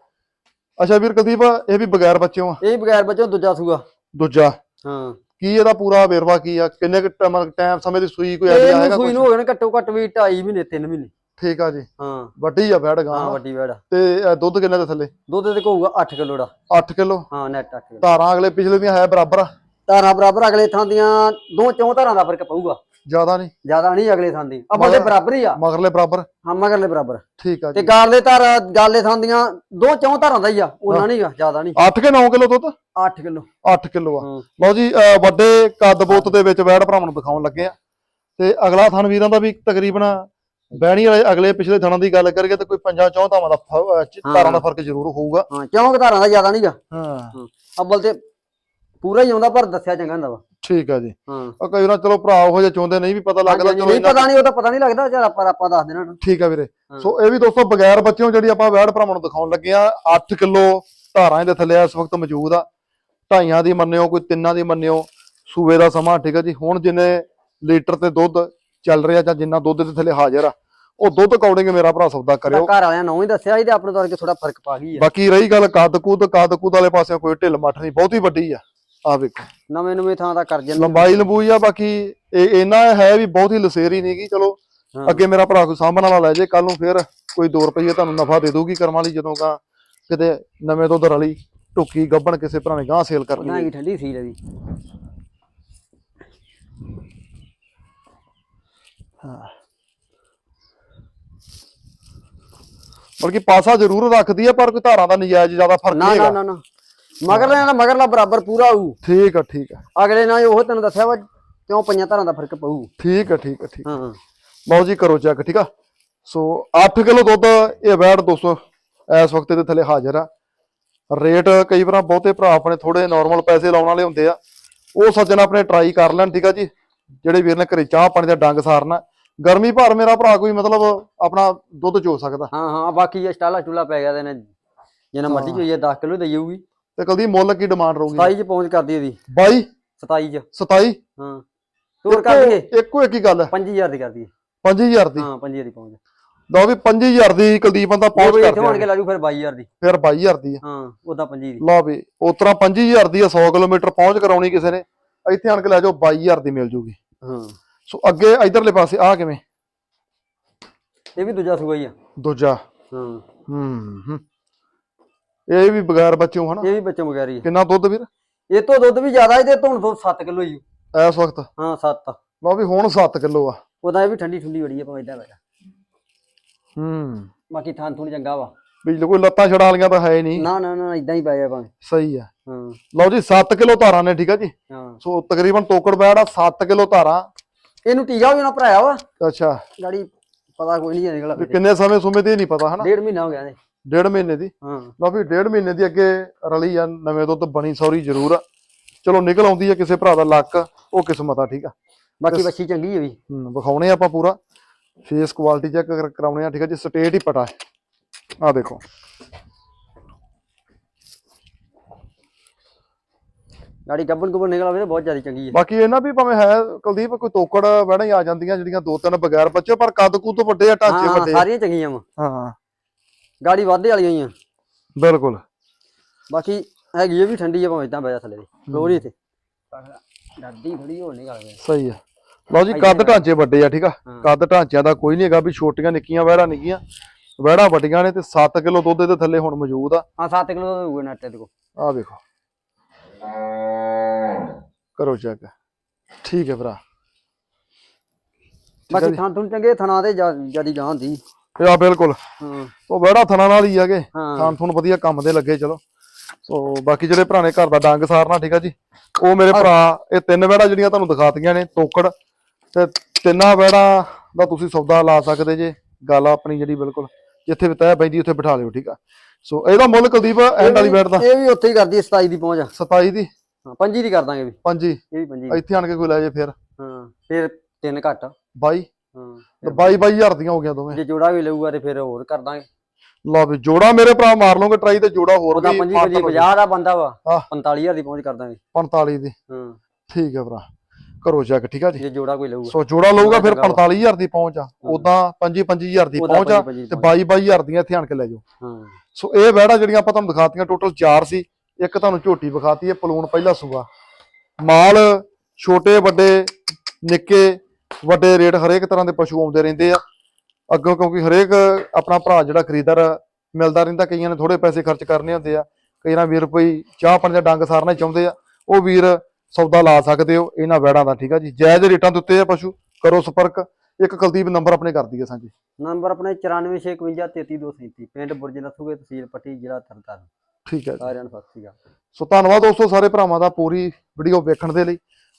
S1: ਅੱਛਾ ਵੀਰ ਕੁਲਦੀਪ ਇਹ ਵੀ ਬਗੈਰ ਬੱਚਿਓ ਆ?
S2: ਇਹ ਬਗੈਰ ਬੱਚੋਂ ਦੂਜਾ ਸੂਆ।
S1: ਦੂਜਾ।
S2: ਹਾਂ।
S1: ਕੀ ਇਹਦਾ ਪੂਰਾ ਵੇਰਵਾ ਕੀ ਆ? ਕਿੰਨੇ ਕੁ ਟਾਈਮ ਸਮੇਂ ਦੀ ਸੂਈ ਕੋਈ ਆਈਡੀਆ ਹੈਗਾ
S2: ਸੂਈ? ਨੂੰ ਹੋ ਨੇ ਘੱਟੋ ਘੱਟ ਵੀ 2.5 ਮਹੀਨੇ 3 ਮਹੀਨੇ।
S1: ਠੀਕ ਆ ਜੀ।
S2: ਹਾਂ।
S1: ਵੱਡੀ ਆ ਬੈੜ
S2: ਹਾਂ
S1: ਗਾਂ
S2: ਵੱਡੀ ਵੈੜ
S1: ਤੇ ਦੁੱਧ ਕਿੰਨੇ ਦੇ ਥੱਲੇ?
S2: ਦੁੱਧ ਤੇ ਕਹੂਗਾ 8 ਕਿਲੋ ਦਾ।
S1: 8 ਕਿਲੋ?
S2: ਹਾਂ ਨੈਟ 8 ਕਿਲੋ।
S1: ਧਾਰਾਂ ਅਗਲੇ ਪਿਛਲੇ ਦੀਆਂ ਹੈ ਬਰਾਬਰ ਆ।
S2: ਧਾਰਾਂ ਬਰਾਬਰ ਅਗਲੇ ਥਾਂ ਦੀਆਂ ਦੋ ਚੌਂ ਧਾਰਾਂ ਦਾ ਫ਼ਰਕ ਪਊਗਾ।
S1: ਜ਼ਿਆਦਾ ਨਹੀਂ।
S2: ਜ਼ਿਆਦਾ ਨਹੀਂ ਅਗਲੇ ਥਾਂ ਦੀ। ਆਪਾਂ ਦੇ ਬਰਾਬਰ ਹੀ ਆ।
S1: ਮਗਰਲੇ ਬਰਾਬਰ।
S2: ਹਾਂ ਮਗਰਲੇ ਬਰਾਬਰ।
S1: ਠੀਕ ਆ
S2: ਤੇ ਗਾਲੇ ਧਾਰ ਗਾਲੇ ਥਾਂ ਦੀਆਂ ਦੋ ਚੌਂ ਧਾਰਾਂ ਦਾ ਹੀ ਆ। ਉਹਨਾਂ ਨਹੀਂ ਗਾ ਜ਼ਿਆਦਾ ਨਹੀਂ
S1: 8 ਕੇ 9 ਕਿਲੋ ਦੁੱਧ?
S2: 8 ਕਿਲੋ।
S1: 8 ਕਿਲੋ ਆ। ਲਓ ਜੀ ਵੱਡੇ ਕੱਦ ਬੋਤ ਦੇ ਵਿੱਚ ਵੈੜ ਭਰਾਵਾਂ ਨੂੰ ਦਿਖਾਉਣ ਲੱਗੇ ਆ। ਤੇ ਅਗਲਾ ਥਣ ਵੀਰਾਂ ਦਾ ਵੀ ਤਕਰੀਬਨ ਬਹਿਣੀ ਵਾਲੇ ਅਗਲੇ ਪਿਛਲੇ ਥਣਾਂ ਦੀ ਗੱਲ ਕਰੀਏ ਤਾਂ ਕੋਈ ਪੰਜਾਂ ਚੌਂ ਧਾਵਾਂ ਦਾ। ਧਾਰਾਂ ਦਾ ਫ਼ਰਕ ਜ਼ਰੂਰ ਹੋਊਗਾ।
S2: ਹਾਂ ਚੌਂ ਧਾਰਾਂ ਦਾ ਜ਼ਿਆਦਾ ਨਹੀਂ ਗਾ।
S1: ਹਾਂ।
S2: ਅੱਬਲ ਤੇ ਪੂਰਾ ਹੀ ਆਉਂਦਾ ਪਰ ਦੱਸਿਆ ਚੰਗਾ ਹੁੰਦਾ ਵਾ।
S1: ਠੀਕ ਆ ਜੀ।
S2: ਹਾਂ।
S1: ਉਹ ਕਈ ਵਾਰ ਚਲੋ ਭਰਾ ਉਹ ਜੇ ਚਾਹੁੰਦੇ ਨਹੀਂ ਵੀ ਪਤਾ ਲੱਗਦਾ ਚਲੋ
S2: ਨਹੀਂ ਪਤਾ ਨਹੀਂ ਉਹ ਤਾਂ ਪਤਾ ਨਹੀਂ ਲੱਗਦਾ ਜਦ ਆਪਾਂ ਆਪਾਂ ਦੱਸ ਦੇਣਾ।
S1: ਠੀਕ ਆ ਵੀਰੇ। ਸੋ ਇਹ ਵੀ ਦੋਸਤੋ ਬਗੈਰ ਬੱਚਿਆਂ ਜਿਹੜੀ ਆਪਾਂ ਵੈੜ ਭਰਾਵਾਂ ਨੂੰ ਦਿਖਾਉਣ ਲੱਗੇ ਆ 8 ਕਿਲੋ ਧਾਰਾਂ ਦੇ ਥੱਲੇ ਇਸ ਵਕਤ ਮੌਜੂਦ ਆ। ਢਾਈਆਂ ਦੀ ਮੰਨਿਓ ਕੋਈ ਤਿੰਨਾਂ ਦੀ ਮੰਨਿਓ ਸੂਬੇ ਦਾ ਸਮਾਂ ਠੀਕ ਆ ਜੀ। ਹੁਣ ਜਿੰਨੇ ਲੀਟਰ ਤੇ ਦੁੱਧ ਚੱਲ ਰਿਹਾ ਜਾਂ ਜਿੰਨਾ ਦੁੱਧ ਦੇ ਥੱਲੇ ਹਾਜ਼ਰ ਆ ਉਹ ਦੁੱਧ ਅਕੋਰਡਿੰਗ ਮੇਰਾ ਭਰਾ ਸੌਦਾ ਕਰਿਓ।
S2: ਘਰ ਵਾਲਿਆਂ ਨੂੰ ਹੀ ਦੱਸਿਆ ਸੀ ਤੇ ਆਪਣੇ ਤੋਂ ਥੋੜਾ ਫ਼ਰਕ ਪਾ ਗਈ ਆ।
S1: ਬਾਕੀ ਰਹੀ ਗੱਲ ਕੱਦ ਕੁੱਦ ਕੱਦ ਕੁੱਦ ਵਾਲੇ ਪਾਸੇ ਕੋਈ ਢਿੱਲ ਮੱਠ ਨਹੀਂ ਬਹੁਤੀ ਵੱਡੀ ਆ। ਆ ਵੇਖੋ।
S2: ਨਵੇਂ ਨਵੇਂ ਥਾਂ ਦਾ ਕਰ ਜਾਂਦੇ
S1: ਲੰਬਾਈ ਲੰਬੂਈ ਆ ਬਾਕੀ ਇਹ ਇਹਨਾਂ ਹੈ ਵੀ ਬਹੁਤੀ ਲਸੇਰੀ ਨਹੀਂਗੀ ਚਲੋ
S2: ਹਾਂ।
S1: ਅੱਗੇ ਮੇਰਾ ਭਰਾ ਕੋਈ ਸਾਂਭਣ ਵਾਲਾ ਲੈ ਜੇ ਕੱਲ ਨੂੰ ਫੇਰ ਕੋਈ 2 ਰੁਪਏ ਤੁਹਾਨੂੰ ਨਫਾ ਦੇ ਦੂਗੀ ਕਰਮ ਵਾਲੀ ਜਦੋਂ ਕਾ ਕਿਤੇ ਨਵੇਂ ਦੁੱਧ ਰਲੀ ਟੁੱਕੀ ਗੱਬਣ ਕਿਸੇ ਭਰਾ ਨੇ ਗਾਂ ਸੇਲ ਕਰਨੀ।
S2: ਦੀ ਠੰਡੀ ਸੀ ਲਵੀ
S1: ਬਲਕਿ ਪਾਸਾ ਜ਼ਰੂਰ ਰੱਖਦੀ ਆ ਪਰ ਕੋਈ ਧਾਰਾਂ ਦਾ ਨਜਾਇਜ਼ ਜ਼ਿਆਦਾ ਫ਼ਰਕ
S2: ਨਾ
S1: ਨਹੀਂ
S2: ਨਾ
S1: ਹੈਗਾ।
S2: ਨਾ ਨਾ। ਮਗਰਲੇ ਨਾਲ ਮਗਰਲਾ ਬਰਾਬਰ ਪੂਰਾ ਹੋਊ।
S1: ਠੀਕ ਆ ਠੀਕ ਆ।
S2: ਅਗਲੇ ਨਾਲ ਉਹ ਤੈਨੂੰ ਦੱਸਿਆ ਵਾ ਕਿਉਂ ਪੰਜਾਂ ਧਾਰਾਂ ਦਾ ਫ਼ਰਕ ਪਊ।
S1: ਠੀਕ ਆ ਠੀਕ ਆ ਠੀਕ।
S2: ਹਾਂ।
S1: ਲਓ ਜੀ ਕਰੋ ਚੈੱਕ ਠੀਕ ਆ? ਸੋ 8 ਕਿਲੋ ਦੁੱਧ ਇਹ ਵੈੜ ਦੋਸਤੋ ਇਸ ਵਕਤ ਦੇ ਥੱਲੇ ਹਾਜ਼ਰ ਆ। ਰੇਟ ਕਈ ਵਾਰ ਬਹੁਤੇ ਭਰਾ ਆਪਣੇ ਥੋੜੇ ਨਾਰਮਲ ਪੈਸੇ ਲਾਉਣ ਵਾਲੇ ਹੁੰਦੇ ਆ। ਉਹ ਸੱਜਣ ਆਪਣੇ ਟਰਾਈ ਕਰ ਲੈਣ ਠੀਕ ਆ ਜੀ? ਜਿਹੜੇ ਵੀਰ ਨੇ ਘਰੇ ਚਾਹ ਪਾਣੀ ਦਾ ਡੰਗ ਸਾਰਨਾ। ਗਰਮੀ ਭਰ ਮੇਰਾ ਭਰਾ ਕੋਈ ਮਤਲਬ ਆਪਣਾ ਦੁੱਧ ਚੋ ਸਕਦਾ।
S2: ਹਾਂ ਹਾਂ ਬਾਕੀ ਇਹ ਸਟਾਲਾ ਚੁਲਾ ਪੈ ਗਿਆ ਤੇ ਨੇ ਜਿੰਨਾ ਮਰਜ਼ੀ ਹੋਈਏ 10 ਕਿਲੋ ਦੇ ਜਾਊਗੀ
S1: ਤੇ ਕਲਦੀ ਮੁੱਲ ਕੀ ਡਿਮਾਂਡ ਰਹੂਗੀ?
S2: 27 ਚ ਪਹੁੰਚ ਕਰਦੀ ਇਹਦੀ।
S1: 22
S2: 27 ਚ।
S1: 27
S2: ਹਾਂ। ਤੋਰ ਕਰ ਦਈਏ?
S1: ਇੱਕੋ ਇੱਕ ਹੀ ਗੱਲ ਹੈ।
S2: 5000 ਦੀ ਕਰ ਦਈਏ।
S1: 5000 ਦੀ?
S2: ਹਾਂ 5000 ਦੀ ਪਹੁੰਚ।
S1: ਲਓ ਵੀ 5000 ਦੀ ਕੁਲਦੀਪ
S2: ਉਹ
S1: ਪਹੁੰਚ
S2: ਵੀ
S1: ਕਰ
S2: ਇੱਥੋਂ ਆਣ ਕੇ ਲਾਜੂ ਫਿਰ 22000 ਦੀ।
S1: ਫਿਰ 22000 ਦੀ
S2: ਹਾਂ ਉਦਾਂ 25 ਦੀ।
S1: ਲਓ ਵੀ ਉਸ ਤਰ੍ਹਾਂ 5000 ਦੀ ਆ 100 ਕਿਲੋਮੀਟਰ ਪਹੁੰਚ ਕਰਾਉਣੀ ਕਿਸੇ ਨੇ। ਇੱਥੇ ਆਣ ਕੇ ਲੈ ਜਾਓ 22000 ਦੀ ਮਿਲ ਜੂਗੀ।
S2: ਹਾਂ।
S1: ਸੋ ਅੱਗੇ ਇਧਰਲੇ ਪਾਸੇ ਆ ਕਿਵੇਂ?
S2: ਇਹ ਵੀ ਦੂਜਾ ਸੂਆ ਹੀ ਆ।
S1: ਦੂਜਾ।
S2: ਹਾਂ।
S1: ਹੂੰ ਹੂੰ। ਇਹ ਵੀ ਬਗੈਰ ਬੱਚੋਂ ਹਨਾ?
S2: ਇਹ ਵੀ ਬੱਚੇ ਮਗਾਰੀ ਆ।
S1: ਕਿੰਨਾ ਦੁੱਧ ਵੀਰ?
S2: ਇਹ ਤੋਂ ਦੁੱਧ ਵੀ ਜ਼ਿਆਦਾ ਇਹਦੇ ਤੋਂ ਦੁੱਧ 7 ਕਿਲੋ ਹੀ
S1: ਇਸ ਵਕਤ?
S2: ਹਾਂ 7
S1: ਲਓ ਵੀ ਹੁਣ 7 ਕਿਲੋ ਆ।
S2: ਉਹਦਾ ਇਹ ਵੀ ਠੰਡੀ ਠੰਡੀ ਬੜੀ ਆ ਭਾਵੇਂ ਇਦਾਂ ਬੈਠਾ।
S1: ਹੂੰ।
S2: ਬਾਕੀ ਥਾਂ ਥੂਣ ਚੰਗਾ ਵਾ।
S1: ਵੀ ਕੋਈ ਲੱਤਾਂ ਛੜਾ ਵਾਲੀਆਂ ਤਾਂ ਹੈ ਹੀ ਨਹੀਂ।
S2: ਨਾ ਨਾ ਨਾ ਇਦਾਂ ਹੀ ਪੈ ਜਾ ਭਾਵੇਂ।
S1: ਸਹੀ ਆ।
S2: ਹਾਂ।
S1: ਲਓ ਜੀ 7 ਕਿਲੋ ਧਾਰਾਂ ਨੇ ਠੀਕ ਆ ਜੀ?
S2: ਹਾਂ।
S1: ਸੋ ਤਕਰੀਬਨ ਤੋਕੜ ਬੈੜ ਆ 7 ਕਿਲੋ ਧਾਰਾਂ।
S2: ਇਹਨੂੰ ਟੀਕਾ ਵੀ ਨਾ ਭਰਾਇਆ ਵਾ।
S1: ਅੱਛਾ।
S2: ਗਾੜੀ ਪਤਾ ਕੋਈ ਨਹੀਂ ਨਿਕਲਾ
S1: ਵੀ ਕਿੰਨੇ ਸਮੇਂ ਸੁਮੇ ਦੀ ਨਹੀਂ ਪਤਾ ਹਨਾ?
S2: ਡੇਢ ਮਹੀਨਾ ਹੋ ਗਿਆ ਨੇ।
S1: ਡੇਢ ਮਹੀਨੇ ਦੀ।
S2: ਹਾਂ।
S1: ਲਓ ਵੀ ਡੇਢ ਮਹੀਨੇ ਦੀ ਅੱਗੇ ਰਲੀ ਆ ਨਵੇਂ ਦੁੱਧ ਬਣੀ ਸੌਰੀ ਜ਼ਰੂਰ ਆ। ਚਲੋ ਨਿਕਲ ਆਉਂਦੀ ਆ ਕਿਸੇ ਭਰਾ ਦਾ ਲੱਕ ਉਹ ਕਿਸਮਤ ਆ ਠੀਕ ਆ।
S2: ਬਾਕੀ ਬੱਚੀ ਚੰਗੀ ਹੈ ਵੀ।
S1: ਹੂੰ, ਵਿਖਾਉਣੇ ਆਪਾਂ ਪੂਰਾ। ਫੇਸ ਕੁਆਲਿਟੀ ਚੈੱਕ ਕਰਾਉਣੇ ਆ ਠੀਕ ਆ ਜੀ ਸਟੇਟ ਹੀ ਪਟਾ ਹੈ। ਆ ਦੇਖੋ।
S2: ਗਾੜੀ ਗੱਬਨ ਗੁੱਬਨ ਨਿਕਲ ਆਵੇ ਤਾਂ ਬਹੁਤ ਜ਼ਿਆਦਾ ਚੰਗੀ ਹੈ
S1: ਬਾਕੀ ਇਹਨਾਂ ਵੀ ਭਾਵੇਂ ਹੈ ਕੁਲਦੀਪ ਕੋਈ ਤੋਕੜ ਵੜਾ ਹੀ ਆ ਜਾਂਦੀਆਂ ਜਿਹੜੀਆਂ ਦੋ ਤਿੰਨ ਬਗੈਰ ਬੱਚੇ ਪਰ ਕੱਦ ਕੁੱਦ ਵੱਡੇ ਆ ਢਾਂਚੇ ਵੱਡੇ।
S2: ਸਾਰੀਆਂ ਚੰਗੀਆਂ ਵਾ।
S1: ਹਾਂ।
S2: ਗਾੜੀ ਵਾਧੇ ਵਾਲੀਆਂ ਹੀ ਆ।
S1: ਬਿਲਕੁਲ।
S2: ਬਾਕੀ ਹੈਗੀ ਇਹ ਵੀ ਠੰਡੀ ਆ ਭਾਵੇਂ ਇਦਾਂ ਬੈ ਜਾ ਥੱਲੇ ਦੀ। ਲੋੜੀ ਤੇ ਡਰਦੀ ਥੋੜੀ ਹੋਰ ਨਿਕਲ ਗਈ
S1: ਸਹੀ ਆ। ਲਓ ਜੀ ਕੱਦ ਢਾਂਚੇ ਵੱਡੇ ਆ ਠੀਕ ਆ। ਕੱਦ ਢਾਂਚਿਆਂ ਦਾ ਕੋਈ ਨਹੀਂ ਹੈਗਾ ਵੀ ਛੋਟੀਆਂ ਨਿੱਕੀਆਂ ਵਹਿੜਾਂ ਨਿੱਕੀਆਂ। ਵਹਿੜਾਂ ਵੱਡੀਆਂ ਨੇ ਤੇ 7 ਕਿਲੋ ਦੁੱਧ ਦੇ ਥੱਲੇ ਹੁਣ ਮੌਜੂਦ ਆ।
S2: ਹਾਂ 7 ਕਿਲੋ ਦਾ ਹੋਊਗਾ ਨੱਟ ਕੋ
S1: ਆ ਵੇਖੋ। ਕਰੋ ਚੈੱਕ। ਠੀਕ ਹੈ ਭਰਾ।
S2: ਬਾਕੀ ਥਾਂ ਥੁਣ ਚੰਗੇ ਥਣਾ ਤੇ ਜਿਆਦੀ ਗਾਂ ਹੁੰਦੀ।
S1: ਆ ਬਿਲਕੁਲ।
S2: ਹਾਂ।
S1: ਉਹ ਵਹਿੜਾ ਥਣਾ ਨਾਲ ਹੀ ਆਗੇ
S2: ਹਾਂ।
S1: ਥੁਣ ਵਧੀਆ ਕੰਮ ਦੇ ਲੱਗੇ ਚਲੋ। ਸੋ ਬਾਕੀ ਜਿਹੜੇ ਭਰਾ ਨੇ ਘਰ ਦਾ ਡੰਗ ਸਾਰਨਾ ਠੀਕ ਆ ਜੀ? ਉਹ ਮੇਰੇ ਭਰਾ ਇਹ ਤਿੰਨ ਵਹਿੜਾ ਜਿਹੜੀਆਂ ਤੁਹਾਨੂੰ ਦਿਖਾਤੀਆਂ ਨੇ ਤੋਕੜ ਤੇ ਤਿੰਨਾਂ ਵਹਿੜਾ ਦਾ ਤੁਸੀਂ ਸੌਦਾ ਲਾ ਸਕਦੇ ਜੇ। ਗੱਲ ਆਪਣੀ ਜਿਹੜੀ ਬਿਲਕੁਲ ਜਿੱਥੇ ਤੈਅ ਪੈਂਦੀ ਉੱਥੇ ਬਿਠਾ ਲਿਓ ਠੀਕ ਆ? ਸੋ ਇਹਦਾ ਮੁੱਲ ਕੁਲਦੀਪ ਐਂਡ ਵਾਲੀ ਬੈਠ ਦਾ।
S2: ਇਹ ਵੀ ਉੱਥੇ ਹੀ ਕਰਦੀ ਹੈ 27 ਦੀ ਪਹੁੰਚ
S1: 27 ਦੀ?
S2: ਹਾਂ 25 ਦੀ ਕਰ ਦਾਂਗੇ ਵੀ।
S1: ਪੰਜੀ।
S2: ਇਹ ਵੀ 25
S1: ਇੱਥੇ ਆਣ ਕੇ ਕੋਈ ਲੈ ਜੇ ਫਿਰ।
S2: ਹਾਂ ਫਿਰ ਤਿੰਨ ਘੱਟ।
S1: 22
S2: ਹਾਂ।
S1: ਤੇ 22 22000 ਦੀਆਂ ਹੋ ਗਈਆਂ ਦੋਵੇਂ।
S2: ਜੇ ਜੋੜਾ ਵੀ ਲਊਗਾ ਤੇ ਫਿਰ ਹੋਰ ਕਰ ਦਾਂਗੇ।
S1: ਲਓ ਵੀ ਜੋੜਾ ਮੇਰੇ ਭਰਾ ਮਾਰ ਲਓਗੇ ਟਰਾਈ ਤੇ ਜੋੜਾ ਹੋਰ ਵੀ
S2: 25
S1: ਮਾਰ
S2: 25 50 ਦਾ ਬੰਦਾ ਵਾ
S1: ਹਾਂ।
S2: 45000 ਦੀ ਪਹੁੰਚ ਕਰ ਦਾਂਗੇ।
S1: 45 ਦੀ।
S2: ਹਾਂ।
S1: ਠੀਕ ਹੈ ਭਰਾ। ਕਰੋ ਚੈੱਕ ਠੀਕ ਆ ਜੀ?
S2: ਜੇ ਜੋੜਾ ਕੋਈ ਲਊਗਾ।
S1: ਸੋ ਜੋੜਾ ਲਊਗਾ ਫਿਰ
S2: ਚੰਗਾ ਵਾ।
S1: 45000 ਦੀ ਪਹੁੰਚ ਆ। ਉਦਾਂ 25 25000 ਦੀ ਪਹੁੰਚ ਆ
S2: 25
S1: ਤੇ 22 22000 ਦੀਆਂ ਇੱਥੇ ਆਣ ਕੇ ਲੈ ਜਾਓ।
S2: ਹਾਂ।
S1: ਸੋ ਇਹ ਵਹਿੜਾ ਜਿਹੜੀਆਂ ਆਪਾਂ ਤੁਹਾਨੂੰ ਦਿਖਾਤੀਆਂ ਟੋਟਲ 4 ਸੀ। ਇੱਕ ਤੁਹਾਨੂੰ ਝੋਟੀ ਵਿਖਾਤੀ ਹੈ ਪਲੂਣ ਪਹਿਲਾ ਸੂਆ। ਮਾਲ ਛੋਟੇ ਵੱਡੇ ਨਿੱਕੇ ਵੱਡੇ ਰੇਟ ਹਰੇਕ ਤਰ੍ਹਾਂ ਦੇ ਪਸ਼ੂ ਆਉਂਦੇ ਰਹਿੰਦੇ ਆ। ਅੱਗੋਂ ਕਿਉਂਕਿ ਹਰੇਕ ਆਪਣਾ ਭਰਾ ਜਿਹੜਾ ਖਰੀਦਦਾਰ ਮਿਲਦਾ ਰਹਿੰਦਾ ਕਈਆਂ ਨੇ ਥੋੜੇ ਪੈਸੇ ਖਰਚ ਕਰਨੇ ਹੁੰਦੇ ਆ। ਕਈ ਨਾ ਵੀਰ ਕੋਈ ਚਾਹ ਪਾਣੀ ਦਾ ਡੰਗ ਸਾਰਨਾ ਚਾਹੁੰਦੇ ਆ। ਉਹ ਵੀਰ ਸੌਦਾ ਲਾ ਸਕਦੇ ਹੋ ਇਹਨਾਂ ਵੈੜਾਂ ਦਾ ਠੀਕ ਆ ਜੀ? ਜਾਇਜ਼ ਰੇਟਾਂ ਦੇ ਉੱਤੇ ਆ ਪਸ਼ੂ ਕਰੋ ਸੰਪਰਕ। ਇੱਕ ਕੁਲਦੀਪ ਨੰਬਰ ਆਪਣੇ ਕਰ ਦਈਏ ਸਾਂਝੇ।
S2: ਨੰਬਰ ਆਪਣੇ 9465533237 ਪਿੰਡ ਬੁਰਜ ਨੱਥੂਗੇ ਤਹਿਸੀਲ ਪੱਟੀ ਜ਼ਿਲ੍ਹਾ ਤਰਨਤਾਰਨ।
S1: ਠੀਕ ਹੈ ਜੀ।
S2: ਸਾਰਿਆਂ ਨੂੰ ਸਤਿ ਸ਼੍ਰੀ ਅਕਾਲ।
S1: ਸੋ ਧੰਨਵਾਦ ਦੋਸਤੋ ਸਾਰੇ ਭਰਾਵਾਂ ਦਾ ਪੂਰੀ ਵੀਡੀਓ ਵੇਖਣ ਦੇ ਲਈ।